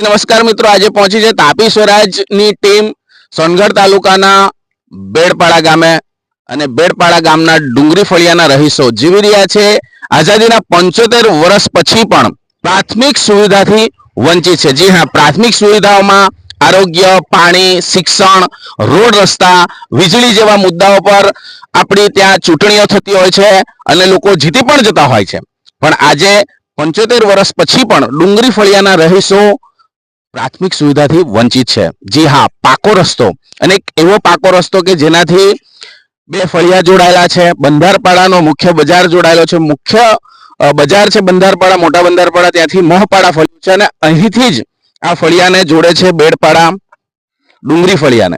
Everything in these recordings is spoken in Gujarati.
નમસ્કાર મિત્રો, આજે પહોંચી છે તાપી સ્વરાજની ટીમ સોનગઢ તાલુકાના બેડપાડા ગામે અને બેડપાડા ગામના ડુંગરી ફળિયાના રહીશો જીવી રહ્યા છે. આઝાદીના પંચોતેર વર્ષ પછી પણ પ્રાથમિક સુવિધાથી વંચિત છે. જી હા, પ્રાથમિક સુવિધાઓમાં આરોગ્ય, પાણી, શિક્ષણ, રોડ રસ્તા, વીજળી જેવા મુદ્દાઓ પર આપણી ત્યાં ચૂંટણીઓ થતી હોય છે અને લોકો જીતી પણ જતા હોય છે. પણ આજે પંચોતેર વર્ષ પછી પણ ડુંગરી ફળિયાના રહીશો પ્રાથમિક સુવિધાથી વંચિત છે. જી હા, પાકો રસ્તો. અને એક એવો પાકો રસ્તો કે જેનાથી બે ફળિયા જોડાયેલા છે. બંધારપાડાનો મુખ્ય બજાર જોડાયેલો છે. મુખ્ય બજાર છે બંધારપાડા, મોટા બંધારપાડા, ત્યાંથી મોહપાડા ફળિયું છે. અને અહીંથી જ આ ફળિયાને જોડે છે બેડપાડા ડુંગરી ફળિયાને.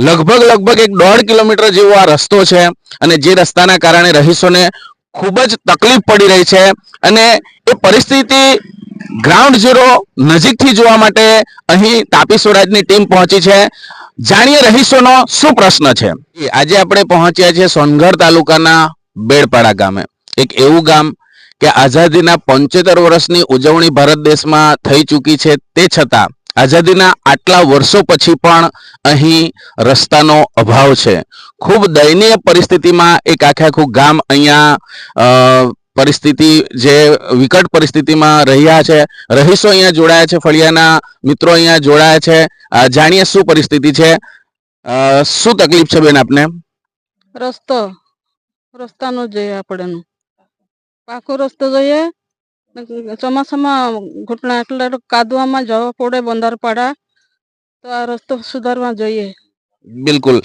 લગભગ લગભગ એક દોઢ કિલોમીટર જેવો આ રસ્તો છે. અને જે રસ્તાના કારણે રહીશોને ખૂબ જ તકલીફ પડી રહી છે. અને એ પરિસ્થિતિ ગ્રાઉન્ડ ઝીરો નજીકથી જોવા માટે અહીં તાપી સ્વરાજની ટીમ પહોંચી છે. જાણીએ રહીશોનો શું પ્રશ્ન છે? આજે આપણે પહોંચ્યા છીએ સોનગઢ તાલુકાના બેડપાડા ગામે. એક એવું ગામ કે આઝાદીના પંચોતેર વર્ષની ઉજવણી ભારત દેશમાં થઈ ચૂકી છે તે છતાં આઝાદીના આટલા વર્ષો પછી પણ અહીં રસ્તાનો અભાવ છે. ખૂબ દયનીય પરિસ્થિતિમાં એક આખે આખું ગામ અહીંયા પરિસ્થિતિ જે વિકટ પરિસ્થિતિમાં રહ્યા છે. રહીશો અહીંયા જોડાયા છે, ફળિયાના મિત્રો અહીંયા જોડાયા છે. જાણીએ શું પરિસ્થિતિ છે? શું તકલીફ છે બેન આપને? રસ્તો. રસ્તાનો જોઈએ આપણેનું. પાકો રસ્તો જોઈએ ચોમાસામાં ઘૂંટણા એટલે કાદવામાં જવા પડે બંદરપાડા તો આ રસ્તો સુધારવા જોઈએ. બિલકુલ.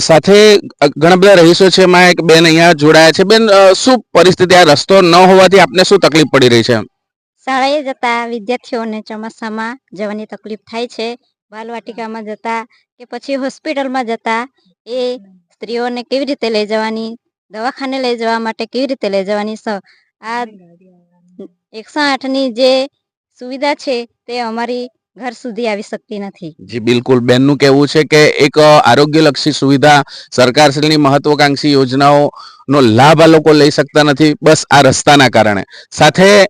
સાથે ઘણા બધા રહીશો છે, એમાં એક બેન અહીંયા જોડાયા છે. બેન શું પરિસ્થિતિ, આ રસ્તો ન હોવાથી આપને શું તકલીફ પડી રહી છે? શાળાએ જતા વિદ્યાર્થીઓને ચોમાસામાં જવાની તકલીફ થાય છે. બાલવાટિકામાં જતા કે પછી હોસ્પિટલમાં જતા એ સ્ત્રીઓને કેવી રીતે લઈ જવાની, દવાખાને લઈ જવા માટે કેવી રીતે લઈ જવાની સ, આ એકસો આઠની જે સુવિધા છે તે અમારી ઘર સુધી આવી શકતી નથી. જી બિલકુલ. બેનનું કહેવું છે કે એક આરોગ્યલક્ષી સુવિધા સરકારશ્રીની મહત્વકાંક્ષી યોજનાઓનો લાભ આ લોકો લઈ શકતા નથી બસ આ રસ્તાના કારણે. સાથે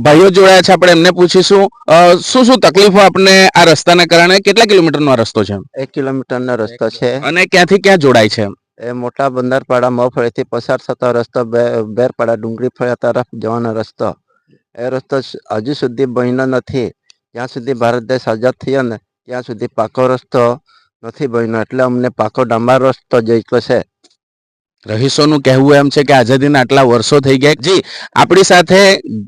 ભાઈઓ જોડાયા છે આપણે એમને પૂછીશું શું શું તકલીફો આપને આ રસ્તાના કારણે? કેટલા કિલોમીટરનો આ રસ્તો છે? એક કિલોમીટરનો રસ્તો છે. અને ક્યાંથી ક્યાં જોડાય છે? એ મોટા બંદરપાડા મફળીથી પસાર થતો રસ્તો બે- બેરપાડા ડુંગળી ફળિયા તરફ જવાનો રસ્તો. એ રસ્તો હજુ સુધી બન્યો નથી. જ્યાં સુધી ભારત દેશ આઝાદ થયો ને, ત્યાં સુધી પાકો રસ્તો નથી બન્યો, એટલે અમને પાકો ડાંબા રસ્તો જોઈતો છે. રહીશોનું કહેવું એમ છે કે આઝાદીના આટલા વર્ષો થઈ ગયા. જી, આપણી સાથે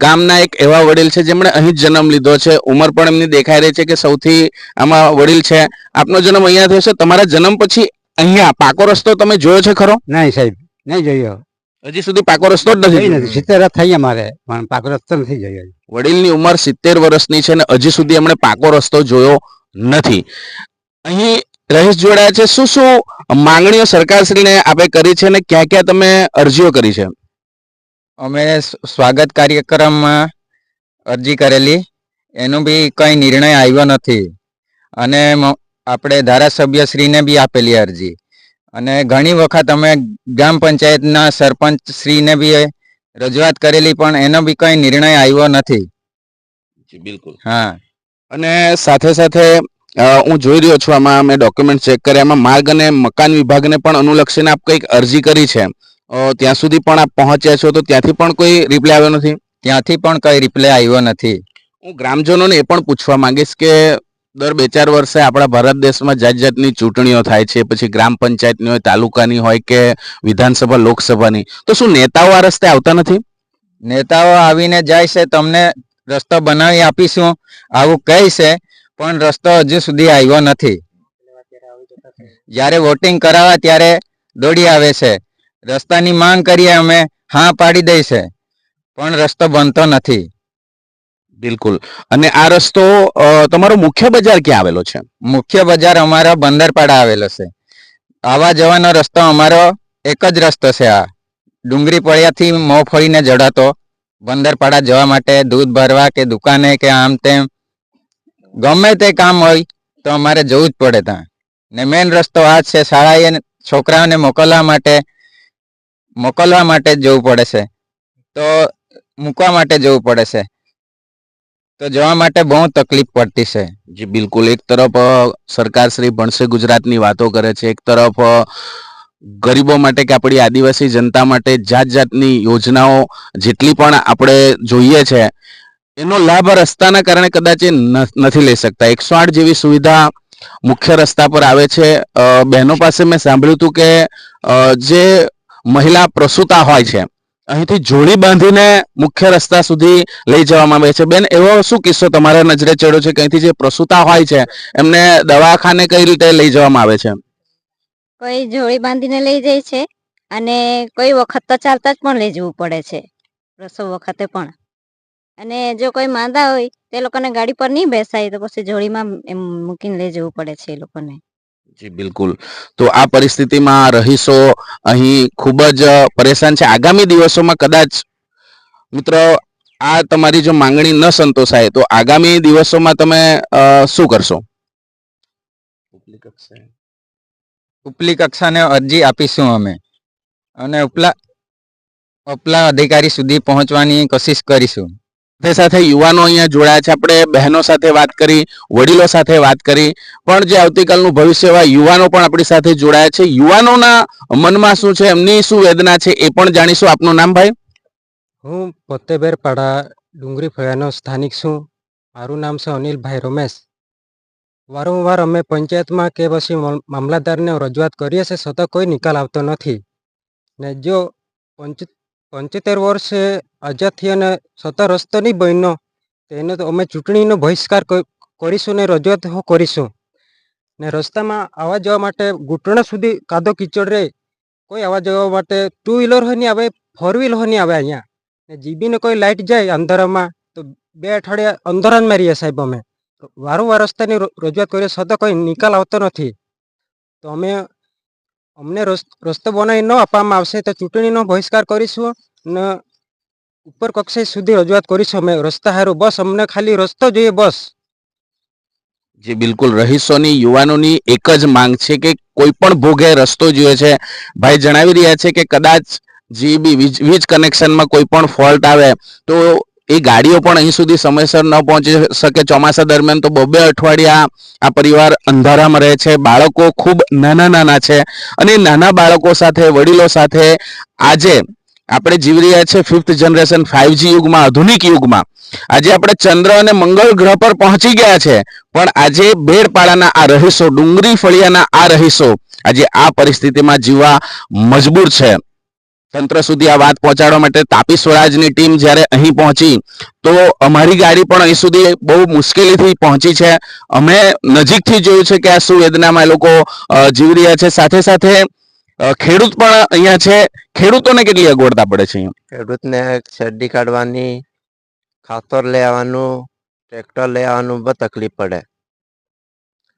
ગામના એક એવા વડીલ છે જેમણે અહીં જ જન્મ લીધો છે. ઉંમર પણ એમની દેખાઈ રહી છે કે સૌથી આમાં વડીલ છે. આપનો જન્મ અહીંયા થયો છે. તમારા જન્મ પછી અહીંયા પાકો રસ્તો તમે જોયો છે ખરો? નહીં સાહેબ, નહીં જોયો. હજી સુધી પાકો રસ્તો જ નથી નથી. સિત્તેર થઈ અમારે પણ પાકો રસ્તો નથી જોયો વડીલની ઉંમર સિત્તેર વર્ષની છે અને હજી સુધી એમણે પાકો રસ્તો જોયો નથી. અહીં રહીશ જોડાયા છે. શું શું માંગણીઓ સરકારશ્રીને આપે કરી છે અને ક્યાં ક્યાં તમે અરજીઓ કરી છે? અમે સ્વાગત કાર્યક્રમમાં અરજી કરેલી. એનો બી કંઈ નિર્ણય આવ્યો નથી. અને આપણે ધારાસભ્યશ્રીને બી આપેલી અરજી. અને ઘણી વખત અમે ગ્રામ પંચાયતના સરપંચ શ્રીને બી રજૂઆત કરેલી પણ એનો બી કંઈ નિર્ણય આવ્યો નથી. બિલકુલ. હા. અને સાથે સાથે હું જોઈ રહ્યો છું આમાં મેં ડોક્યુમેન્ટ ચેક કર્યા એમાં માર્ગ અને મકાન વિભાગને પણ અનુલક્ષીને આપ કંઈક અરજી કરી છે. ત્યાં સુધી પણ આપ પહોંચ્યા છો તો ત્યાંથી પણ કોઈ રિપ્લાય આવ્યો નથી? ત્યાંથી પણ કંઈ રિપ્લાય આવ્યો નથી. હું ગ્રામજનોને એ પણ પૂછવા માંગીશ કે દર બે ચાર વર્ષે આપણા ભારત દેશમાં જાત જાતની ચૂંટણીઓ થાય છે, પછી ગ્રામ પંચાયતની હોય, તાલુકાની હોય કે વિધાનસભા, લોકસભાની. તો શું નેતાઓ આ રસ્તે આવતા નથી? નેતાઓ આવીને જાય છે, તમને રસ્તો બનાવી આપીશું, આવું કહે છે, પણ રસ્તો હજુ સુધી આવ્યો નથી. જ્યારે વોટિંગ કરાવવા ત્યારે દોડી આવે છે. રસ્તાની માંગ કરીએ અમે, હા પાડી દઈ છે, પણ રસ્તો બનતો નથી. બિલકુલ. અને આ રસ્તો તમારો મુખ્ય બજાર ક્યાં આવેલો છે? મુખ્ય બજાર અમારો બંદરપાડા આવેલો છે. આવા જવાનો રસ્તો અમારો એક જ રસ્તો છે આ. ડુંગરી પડ્યાથી મોં ફળીને જડાતો. બંદરપાડા જવા માટે દૂધ ભરવા કે દુકાને કે આમ તેમ. ગમે તે કામ હોય તો અમારે જવું જ પડે ત્યાં. ને મેઇન રસ્તો આ છે, શાળાએ છોકરાઓને મોકલવા માટે મોકલવા માટે જવું પડે છે. તો મૂકવા માટે જવું પડે છે. તો જવા માટે બહુ તકલીફ પડતી છે. જી, બિલકુલ. એક તરફ સરકાર શ્રી ભણશે ગુજરાતની વાતો કરે છે. એક તરફ ગરીબો માટે કે આપણી આદિવાસી જનતા માટે જાત જાતની યોજનાઓ જેટલી પણ આપણે જોઈએ છે, એનો લાભ રસ્તાના કારણે કદાચ એ નથી લઈ શકતા. એકસો આઠ જેવી સુવિધા મુખ્ય રસ્તા પર આવે છે. બહેનો પાસે મેં સાંભળ્યું હતું કે જે મહિલા પ્રસૂતા હોય છે અહીંથી જોડી બાંધીને મુખ્ય રસ્તા સુધી લઈ જવામાં આવે છે. બેન, એવો શું કિસ્સો તમારા નજરે ચડ્યો છે કે અહીંથી જે પ્રસૂતા હોય છે, એમને દવાખાને કઈ રીતે લઈ જવામાં આવે છે? કોઈ જોડી બાંધીને લઈ જાય છે અને કોઈ વખત તો ચાલતા જ પણ લઈ જવું પડે છે, પ્રસવ વખતે પણ. અને જો કોઈ માંદા હોય તે લોકોને ગાડી પર નહીં બેસાય તો પછી જોડીમાં એમ મૂકીને લઈ જવું પડે છે એ લોકોને. જી બિલકુલ. તો આ પરિસ્થિતિમાં રહીશો અહીં ખૂબ જ પરેશાન છે. આગામી દિવસોમાં કદાચ મિત્ર આ તમારી જો માંગણી ન સંતોષાય તો આગામી દિવસોમાં તમે શું કરશો? ઉપલી કક્ષાને અરજી આપીશું અમે. અને ઉપલા ઉપલા અધિકારી સુધી પહોંચવાની કોશિશ કરીશું. સાથે સાથે યુવાનો અહીંયા જોડાયા છે. આપણે બહેનો સાથે વાત કરી, વડીલો સાથે વાત કરી, પણ જે આવતીકાલનું ભવિષ્ય એવા યુવાનો પણ આપણી સાથે જોડાયા છે. યુવાનોના મનમાં શું છે? એમની શું વેદના છે? એ પણ જાણીશું. આપનું નામ ભાઈ? હું પોતેબેર પાડા ડુંગરી ફળિયાનો સ્થાનિક છું. મારું નામ છે અનિલભાઈ રમેશ. વારંવાર અમે પંચાયતમાં કે પછી મામ- મામલતદારને રજૂઆત કરીએ છીએ, છતાં કોઈ નિકાલ આવતો નથી. ને જો પંચ, પંચોતેર વર્ષે આઝાદ અને સત્તા રસ્તો નહીં બન્યો. તો એને તો અમે ચૂંટણીનો બહિષ્કાર કરીશું ને રજૂઆત કરીશું. ને રસ્તામાં આવવા જવા માટે ઘૂંટણા સુધી કાદો કીચડ રહે. કોઈ આવવા જવા માટે ટુ વ્હીલર હોય નહીં આવે ફોર વ્હીલર હોય નહીં આવે અહીંયા. ને જીબીને કોઈ લાઇટ જાય અંધારામાં, તો બે અઠવાડિયા અંધારામાં રહીએ સાહેબ અમે. વારંવાર રસ્તાની રજૂઆત કરીએ, છતાં કોઈ નિકાલ આવતો નથી. તો અમે, અમને રસ- રસ્તો બનાવી ન આપવામાં આવશે તો ચૂંટણીનો બહિષ્કાર કરીશું ને ઉપર કક્ષાએ સુધી રજૂઆત કરીશું અમે. રસ્તા હારું, બસ, અમને ખાલી રસ્તો જોઈએ, બસ. જે, બિલકુલ. રહીશોની, યુવાનોની એક જ માંગ છે કે કોઈ પણ ભોગે રસ્તો જોઈએ છે. ભાઈ જણાવી રહ્યા છે કે કદાચ જે બી વીજ વીજ કનેક્શનમાં કોઈ પણ ફોલ્ટ આવે તો એ ગાડીઓ પણ અહીં સુધી સમયસર ન પહોંચી શકે. ચોમાસા દરમિયાન તો બબે અઠવાડિયા આ પરિવાર અંધારામાં રહે છે. બાળકો ખૂબ નાના નાના છે અને નાના બાળકો સાથે, વડીલો સાથે આજે આપણે જીવી રહ્યા છે ફિફ્થ જનરેશન ફાઇવજી યુગમાં, આધુનિક યુગમાં. આજે આપણે ચંદ્ર અને મંગળ ગ્રહ પર પહોંચી ગયા છે, પણ આજે બેડપાડાના આ રહીશો, ડુંગરી ફળિયાના આ રહીશો આજે આ પરિસ્થિતિમાં જીવવા મજબૂર છે. તંત્ર સુધી આ વાત પહોંચાડવા માટે તાપી સ્વરાજની ટીમ જ્યારે અહીં પહોંચી, તો અમારી ગાડી પણ અહીં સુધી બહુ મુશ્કેલીથી પહોંચી છે. અમે નજીકથી જોયું છે કે આ સુવેદનામાં લોકો જીવી રહ્યા છે. સાથે સાથે ખેડૂત પણ અહીંયા છે. ખેડૂતોને કેટલી અગવડતા પડે છે ખેડૂતને શેરડી કાઢવાની ખાતર લઈ આવવાનું ટ્રેક્ટર લઈ આવવાનું બહુ તકલીફ પડે.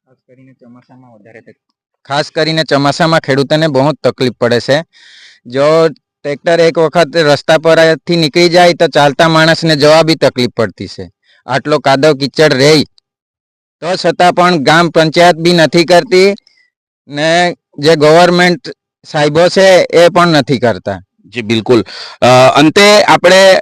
ખાસ કરીને ચોમાસામાં વધારે ખાસ કરીને ચોમાસામાં ખેડૂતોને બહુ જ તકલીફ પડે છે. જો ટ્રેક્ટર એક વખત રસ્તા પરથી નીકળી જાય તો ચાલતા માણસને જવા બી તકલીફ પડતી છે. આટલો કાદવ કીચડ રહે. તો છતાં પણ ગામ પંચાયત બી નથી કરતી ને જે ગવર્મેન્ટ સાહેબો છે એ પણ નથી કરતા. જી, બિલકુલ. અંતે આપણે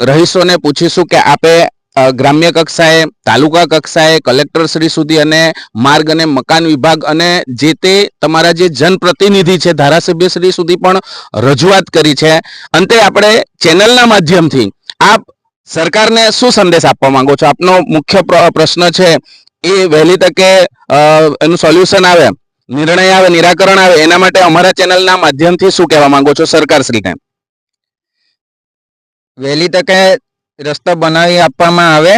રહીશોને પૂછીશું કે આપે ગ્રામ્ય કક્ષાએ, તાલુકા કક્ષાએ કલેક્ટર શ્રી સુધી અને માર્ગ અને મકાન વિભાગ અને જે તે તમારા જે જનપ્રતિનિધિ છે ધારાસભ્ય શ્રી સુધી પણ રજૂઆત કરી છે. અંતે આપણે ચેનલના માધ્યમથી આપ સરકારને શું સંદેશ આપવા માંગો છો? આપનો મુખ્ય પ્ર- પ્રશ્ન છે, એ વહેલી તકે એનું સોલ્યુશન આવે. નિર્ણય આવે નિરાકરણ આવે એના માટે અમારા ચેનલના માધ્યમથી શું કહેવા માંગો છો સરકાર સરકારશ્રીને? વહેલી તકે રસ્તો બનાવી આપવામાં આવે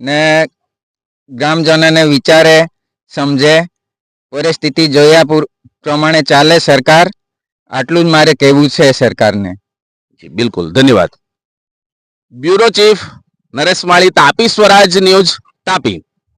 ને ગામજનોને વિચારે સમજે પરિસ્થિતિ જોયા પ્રમાણે ચાલે સરકાર. આટલું જ મારે કહેવું છે સરકારને. જી બિલકુલ. ધન્યવાદ. Bureau chief Naresh Mali Tapi Swaraj news Tapi.